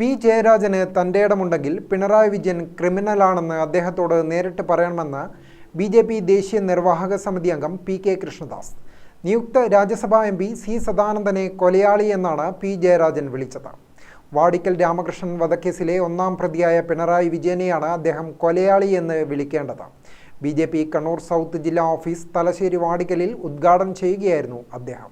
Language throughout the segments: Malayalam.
പി ജയരാജന് തന്റെ ഇടമുണ്ടെങ്കിൽ പിണറായി വിജയൻ ക്രിമിനലാണെന്ന് അദ്ദേഹത്തോട് നേരിട്ട് പറയണമെന്ന് ബി ജെ പി ദേശീയ നിർവാഹക സമിതി അംഗം പി കെ കൃഷ്ണദാസ്. നിയുക്ത രാജ്യസഭാ എം പി സി സദാനന്ദനെ കൊലയാളി എന്നാണ് പി ജയരാജൻ വിളിച്ചത്. വാടിക്കൽ രാമകൃഷ്ണൻ വധക്കേസിലെ ഒന്നാം പ്രതിയായ പിണറായി വിജയനെയാണ് അദ്ദേഹം കൊലയാളി എന്ന് വിളിക്കേണ്ടത്. B J P Kannur south ജില്ലാ ഓഫീസ് തലശ്ശേരി വാടിക്കലിൽ ഉദ്ഘാടനം ചെയ്യുകയായിരുന്നു അദ്ദേഹം.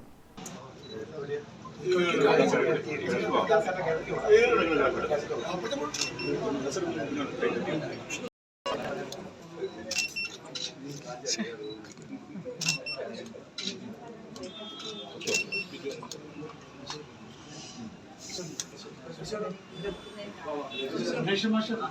Sosial Indonesia mostrar.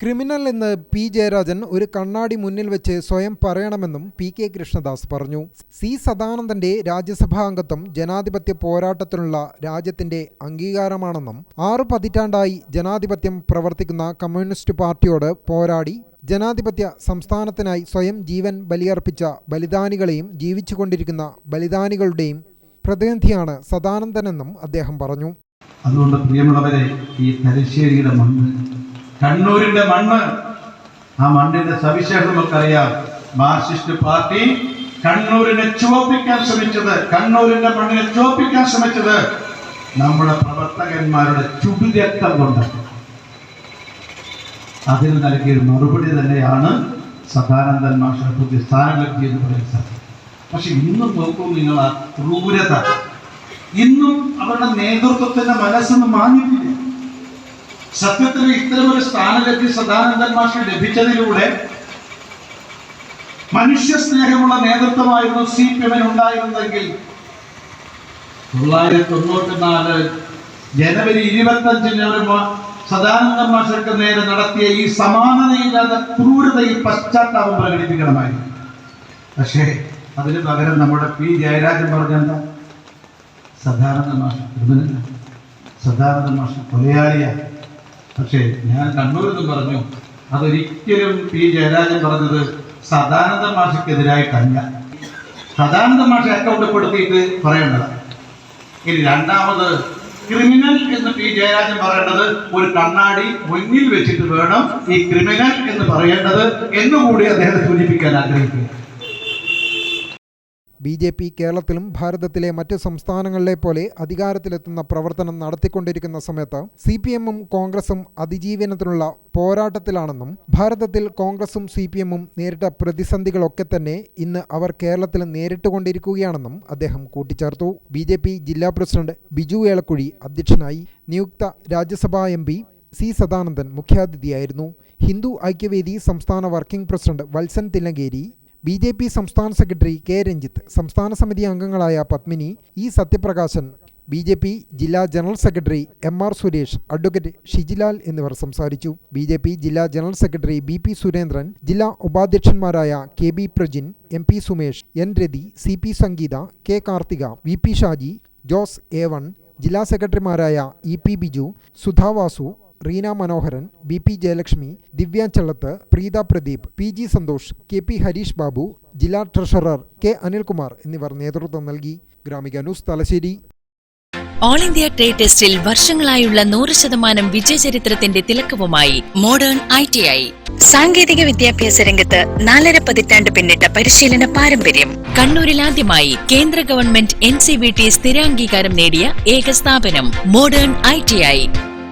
ക്രിമിനൽ എന്ന് പി ജയരാജൻ ഒരു കണ്ണാടി മുന്നിൽ വെച്ച് സ്വയം പറയണമെന്നും പി കെ കൃഷ്ണദാസ് പറഞ്ഞു. സി സദാനന്ദന്റെ രാജ്യസഭാ അംഗത്വം ജനാധിപത്യ പോരാട്ടത്തിനുള്ള രാജ്യത്തിന്റെ അംഗീകാരമാണെന്നും ആറു പതിറ്റാണ്ടായി ജനാധിപത്യം പ്രവർത്തിക്കുന്ന കമ്മ്യൂണിസ്റ്റ് പാർട്ടിയോട് പോരാടി ജനാധിപത്യ സംസ്ഥാനത്തിനായി സ്വയം ജീവൻ ബലിയർപ്പിച്ച ബലിദാനികളെയും ജീവിച്ചുകൊണ്ടിരിക്കുന്ന ബലിദാനികളുടെയും പ്രതിനിധിയാണ് സദാനന്ദനെന്നും അദ്ദേഹം പറഞ്ഞു. അതുകൊണ്ട് പ്രിയമുള്ളവരെ ഈ തലശ്ശേരിയുടെ മണ്ണ് കണ്ണൂരിന്റെ മണ്ണ്. ആ മണ്ണിന്റെ സവിശേഷം നമുക്കറിയാം. മാർക്സിസ്റ്റ് പാർട്ടി കണ്ണൂരിനെ ചുവപ്പിക്കാൻ ശ്രമിച്ചത് കണ്ണൂരിന്റെ മണ്ണിനെ ചുവപ്പിക്കാൻ ശ്രമിച്ചത് നമ്മുടെ പ്രവർത്തകന്മാരുടെ ചുടുരക്തം കൊണ്ട്. അതിന് നൽകിയ മറുപടി തന്നെയാണ് സദാനന്ദൻ മാഷ പുതിയ സ്ഥാനലബ്ധി എന്ന് പറയുന്നത്. പക്ഷെ ഇന്നും നോക്കൂ നിങ്ങൾ ആ ക്രൂരത. ഇന്നും അവരുടെ നേതൃത്വത്തിന്റെ മനസ്സൊന്നും മാഞ്ഞിട്ടില്ല. സത്യത്തിൽ ഒരു സ്ഥാനലബ്ധി സദാനന്ദൻ മാഷ് ലഭിച്ചതിലൂടെ മനുഷ്യ സ്നേഹമുള്ള നേതൃത്വമായിരുന്നു സി പി എമ്മിന് ഉണ്ടായിരുന്നെങ്കിൽ തൊള്ളായിരത്തി തൊണ്ണൂറ്റി നാല് ജനുവരി ഇരുപത്തി അഞ്ചിന് ഒരു സദാനന്ദ മാഷർക്ക് നേരെ നടത്തിയ ഈ സമാനതയില്ലാത്ത ക്രൂരതയിൽ പശ്ചാത്താപം പ്രകടിപ്പിക്കണമായിരുന്നു. പക്ഷേ അതിന് പകരം നമ്മുടെ പി ജയരാജൻ പറഞ്ഞെന്താ? സദാനന്ദ മാഷ സദാനന്ദ മാഷ കൊലയാളിയാണ്. പക്ഷേ ഞാൻ കണ്ണൂരിൽ പറഞ്ഞു അതൊരിക്കലും പി ജയരാജൻ പറഞ്ഞത് സദാനന്ദ മാഷക്കെതിരായിട്ടല്ല. സദാനന്ദ മാഷ അക്കൗണ്ടപ്പെടുത്തിയിട്ട് പറയേണ്ടത്. ഇനി രണ്ടാമത് ക്രിമിനൽ എന്ന് പി ജയരാജൻ പറയേണ്ടത് ഒരു കണ്ണാടി മുന്നിൽ വെച്ചിട്ട് വേണം ഈ ക്രിമിനൽ എന്ന് പറയേണ്ടത് എന്നുകൂടി അദ്ദേഹം സൂചിപ്പിക്കാൻ ആഗ്രഹിക്കുന്നു. ബി ജെ പി കേരളത്തിലും ഭാരതത്തിലെ മറ്റ് സംസ്ഥാനങ്ങളിലെ പോലെ അധികാരത്തിലെത്തുന്ന പ്രവർത്തനം നടത്തിക്കൊണ്ടിരിക്കുന്ന സമയത്ത് സി പി എമ്മും കോൺഗ്രസും അതിജീവനത്തിനുള്ള പോരാട്ടത്തിലാണെന്നും ഭാരതത്തിൽ കോൺഗ്രസും സി പി എമ്മും നേരിട്ട പ്രതിസന്ധികളൊക്കെ തന്നെ ഇന്ന് അവർ കേരളത്തിൽ നേരിട്ടുകൊണ്ടിരിക്കുകയാണെന്നും അദ്ദേഹം കൂട്ടിച്ചേർത്തു. ബി ജെ പി ജില്ലാ പ്രസിഡന്റ് ബിജു ഏളക്കുഴി അധ്യക്ഷനായി നിയുക്ത രാജ്യസഭാ എം പി സി സദാനന്ദൻ മുഖ്യാതിഥിയായിരുന്നു. ഹിന്ദു ഐക്യവേദി സംസ്ഥാന working president Valsan Thillankeri B J P സംസ്ഥാന സെക്രട്ടറി കെ രഞ്ജിത്ത് സംസ്ഥാന സമിതി അംഗങ്ങളായ Padmini E Sathyaprakashan B J P ജില്ലാ general secretary M R Suresh advocate Shijilal എന്നിവർ സംസാരിച്ചു. ബി ജെ പി ജില്ലാ general secretary B P Surendran ജില്ലാ ഉപാധ്യക്ഷന്മാരായ K B Prajin M P Sumesh N Rathi C P Sangeetha K Karthika V P Shaji Jose A one ജില്ലാ സെക്രട്ടറിമാരായ E P Biju Sudha Vasu Reena Manoharan B P Jayalakshmi Divya Challath Preetha Pradeep P G Santhosh K P Hareesh Babu ജില്ലാ ട്രഷറർ കെ അനിൽകുമാർ എന്നിവർ നേതൃത്വം നൽകി. Gramika news Thalassery. All India trade ടെസ്റ്റിൽ വർഷങ്ങളായുള്ള നൂറ് ശതമാനം വിജയചരിത്രത്തിന്റെ തിലക്കവുമായി മോഡേൺ ഐ ടി ഐ. സാങ്കേതിക വിദ്യാഭ്യാസ രംഗത്ത് നാലര പതിറ്റാണ്ട് പിന്നിട്ട പരിശീലന പാരമ്പര്യം. കണ്ണൂരിൽ ആദ്യമായി കേന്ദ്ര government N C B T സ്ഥിരാംഗീകാരം നേടിയ ഏക സ്ഥാപനം മോഡേൺ ഐ ടി ഐ.